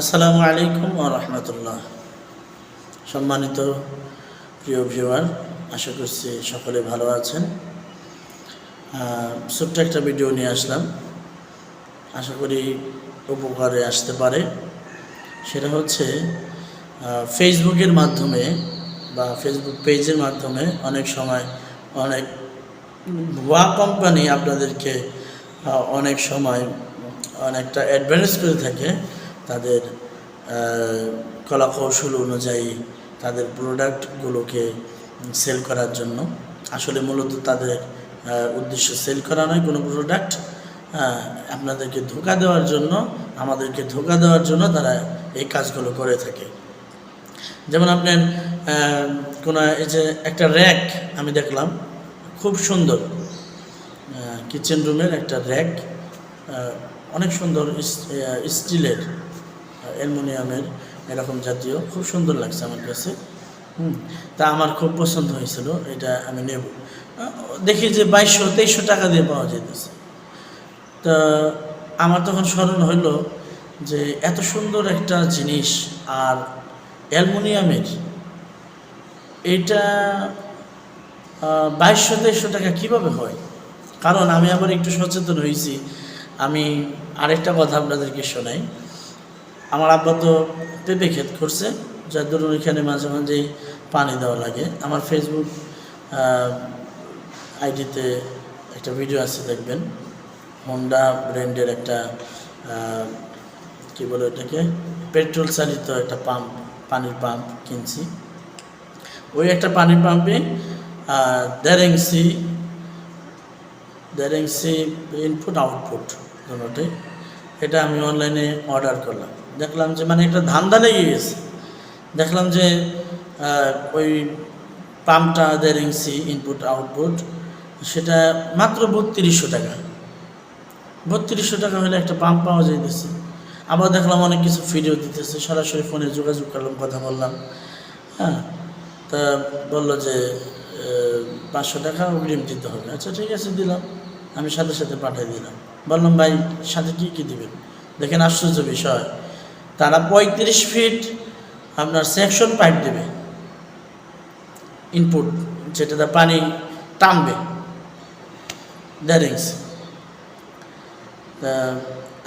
আসসালামু আলাইকুম রহমতুল্লাহ। সম্মানিত প্রিয় ভিউয়ার, আশা করছি সকলে ভালো আছেন। ছোট্ট একটা ভিডিও নিয়ে আসলাম। আশা করি উপকারে আসতে পারে। সেটা হচ্ছে ফেসবুকের মাধ্যমে বা ফেসবুক পেজের মাধ্যমে অনেক সময় অনেক ভুয়া কোম্পানি আপনাদেরকে অনেক সময় অনেকটা অ্যাডভান্স করে থাকে। তাদের কলাকৌশল অনুযায়ী তাদের প্রোডাক্টগুলোকে সেল করার জন্য। আসলে মূলত তাদের উদ্দেশ্য সেল করা নয়, কোনো প্রোডাক্ট আপনাদেরকে ধোকা দেওয়ার জন্য, আমাদেরকে ধোকা দেওয়ার জন্য তারা এই কাজগুলো করে থাকে। যেমন আপনার কোনো এই যে একটা র্যাক আমি দেখলাম, খুব সুন্দর কিচেন রুমের একটা র্যাক অনেক সুন্দর স্টিলের। অ্যালুমিনিয়ামের এরকম জাতীয়। খুব সুন্দর লাগছে আমার কাছে। হুম, তা আমার খুব পছন্দ হয়েছিল, এটা আমি নেব। দেখি যে বাইশশো, তেইশশো টাকা দিয়ে পাওয়া যেতেছে তা আমার তখন স্মরণ হইল যে এত সুন্দর একটা জিনিস আর অ্যালুমিনিয়ামের, এটা বাইশশো, তেইশশো টাকা কীভাবে হয়? কারণ আমি আবার একটু সচেতন হয়েছি আমি আরেকটা কথা আপনাদেরকে শোনাই। আমার আব্বা তো পেঁপে ক্ষেত করছে যার ধরুন ওইখানে মাঝে মাঝেই পানি দেওয়া লাগে। আমার ফেসবুক আইডিতে একটা ভিডিও আছে, দেখবেন। হোন্ডা ব্র্যান্ডের একটা কি বলে ওটাকে? পেট্রোল চালিত একটা পাম্প পানির পাম্প কিনছি। ওই একটা পানির পাম্পে দেড় ইঞ্চি ইনপুট আউটপুট দুটোটাই এটা আমি অনলাইনে অর্ডার করলাম। দেখলাম যে মানে একটা ধান্দা লেগে গেছে। দেখলাম যে ওই পাম্পটা ইঞ্চি ইনপুট আউটপুট সেটা মাত্র বত্রিশশো টাকা। বত্রিশশো টাকা হলে একটা পাম্প পাওয়া যাইতেছে। আবার দেখলাম অনেক কিছু ভিডিও দিতেছে। সরাসরি ফোনে যোগাযোগ করলাম, কথা বললাম। হ্যাঁ তা বলল যে পাঁচশো টাকা অগ্রিম দিতে হবে। আচ্ছা ঠিক আছে, দিলাম। আমি সাথে সাথে পাঠিয়ে দিলাম। বললাম ভাই, সাথে কী কী দিবেন? দেখেন আশ্চর্য বিষয়। তারা পঁয়ত্রিশ ফিট আপনার সেকশন পাইপ দেবে। ইনপুট যেটাতে পানি টানবে। দেয়ারিংস তা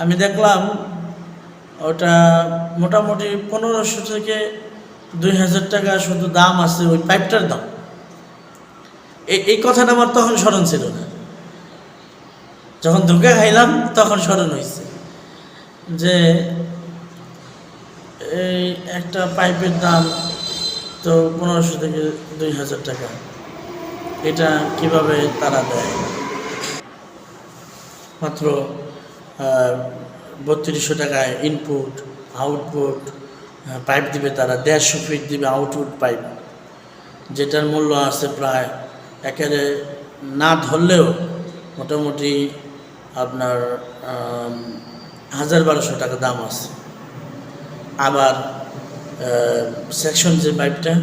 আমি দেখলাম ওটা মোটামুটি পনেরোশো থেকে দুই হাজার টাকা শুধু দাম আছে ওই পাইপটার দাম। এই কথাটা আমার তখন স্মরণ ছিল না। যখন ধোকা খাইলাম, তখন স্মরণ হয়েছে যে এই একটা পাইপের দাম তো পনেরোশো থেকে দুই হাজার টাকা। এটা কীভাবে তারা দেয়? মাত্র বত্রিশশো টাকায় ইনপুট আউটপুট পাইপ দিবে তারা, দেড়শো ফিট দিবে আউটপুট পাইপ যেটার মূল্য আছে প্রায় একেবারে না ধরলেও মোটামুটি আপনার হাজার বারোশো টাকা দাম আছে। আবার সেকশন যে পাইপটা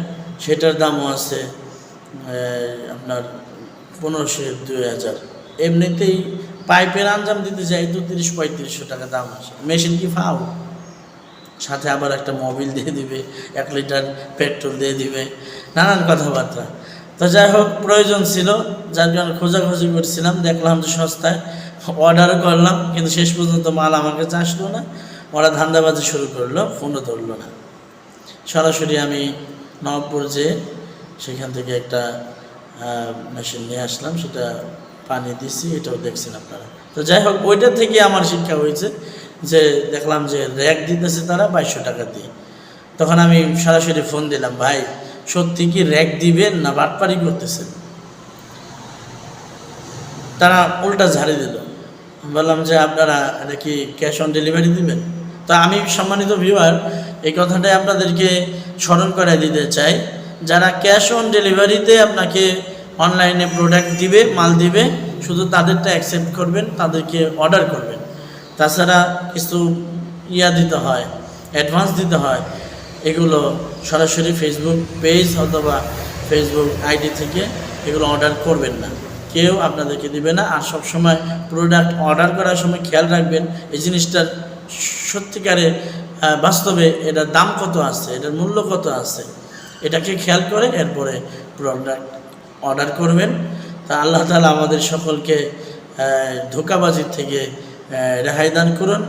সেটার দামও আছে আপনার পনেরোশো দুই হাজার। এমনিতেই পাইপের আঞ্জাম দিতে যাই, তো তিরিশ পঁয়ত্রিশশো টাকা দাম আছে। মেশিন কি ফাও সাথে আবার একটা মোবিল দিয়ে দিবে, এক লিটার পেট্রোল দিয়ে দিবে, নানান কথাবার্তা। তো যাই হোক, প্রয়োজন ছিল, যার জন্য খোঁজাখুঁজি করছিলাম, দেখলাম যে সস্তায়। অর্ডারও করলাম, কিন্তু শেষ পর্যন্ত মাল আমার কাছে আসলো না। ওরা ধান্দাবাজি শুরু করল ফোনও ধরলো না। সরাসরি আমি নবপুর যে সেখান থেকে একটা মেশিন নিয়ে আসলাম, সেটা পানি দিছি, এটাও দেখছেন আপনারা। তো যাই হোক, ওইটা থেকে আমার শিক্ষা হয়েছে যে দেখলাম যে র্যাক দিতেছে তারা বাইশশো টাকা দিয়ে। তখন আমি সরাসরি ফোন দিলাম, ভাই, সত্যি কি র্যাক দিবেন না বাটপারি করতেছেন? তারা উল্টা ঝাড়ি দিল। বললাম যে আপনারা এটা কি ক্যাশ অন ডেলিভারি দিবেন? তো আমি সম্মানিত ভিউয়ার এই কথাটাই আপনাদেরকে স্মরণ করে দিতে চাই। যারা ক্যাশ অন ডেলিভারিতে আপনাকে অনলাইনে প্রোডাক্ট দিবে, মাল দিবে, শুধু তাদেরটা অ্যাকসেপ্ট করবেন, তাদেরকে অর্ডার করবেন। তাছাড়া কিছু ইয়া দিতে হয় অ্যাডভান্স দিতে হয়, এগুলো সরাসরি ফেসবুক পেজ অথবা ফেসবুক আইডি থেকে এগুলো অর্ডার করবেন না। কেউ আপনাদেরকে দিবে না। আর সবসময় প্রোডাক্ট অর্ডার করার সময় খেয়াল রাখবেন, এই জিনিসটার সত্যিকারে বাস্তবে এটার দাম কত আছে, এটার মূল্য কত আছে, এটাকে খেয়াল করে এরপরে প্রোডাক্ট অর্ডার করবেন। তা আল্লাহ তালা আমাদের সকলকে ধোঁকাবাজির থেকে রেহাই দান করুন।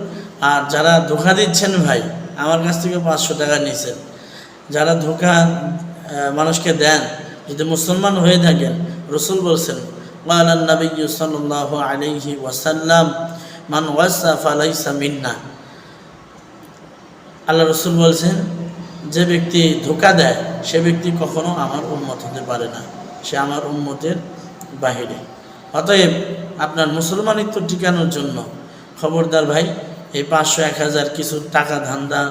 আর যারা ধোঁকা দিচ্ছেন ভাই, আমার কাছ থেকে পাঁচশো টাকা নিয়েছেন যারা ধোঁকা মানুষকে দেন, যদি মুসলমান হয়ে থাকেন, রসুল বলছেন قال النبي صلى الله عليه وسلم من وسع فليس منا আল্লাহ রসুল বলছেন যে ব্যক্তি ধোকা দেয় সে ব্যক্তি কখনো আমার উন্মত হতে পারে না সে আমার উন্মতের বাহিরে অতএব আপনার মুসলমানিত্ব টিকানোর জন্য খবরদার ভাই এই পাঁচশো এক হাজার কিছু টাকা ধান্দা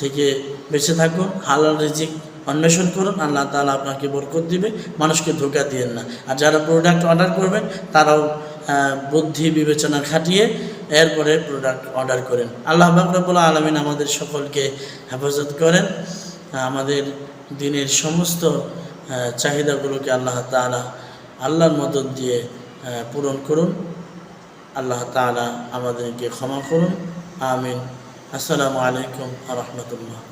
থেকে বেঁচে থাকুন হালাল রিজিক অন্বেষণ করুন, আল্লাহ তাআলা আপনাকে বরকত দিবে, মানুষকে ধোকা দিয়েন না। আর যারা প্রোডাক্ট অর্ডার করবেন, তারাও বুদ্ধি বিবেচনা খাটিয়ে এরপরে প্রোডাক্ট অর্ডার করেন। আল্লাহ বাকরবুল আলমিন আমাদের সকলকে হেফাজত করেন। আমাদের দিনের সমস্ত চাহিদাগুলোকে আল্লাহ তাআলা আল্লাহর মদত দিয়ে পূরণ করুন। আল্লাহ তাআলা আমাদেরকে ক্ষমা করুন। আমিন। আসসালামু আলাইকুম রহমতুল্লাহ।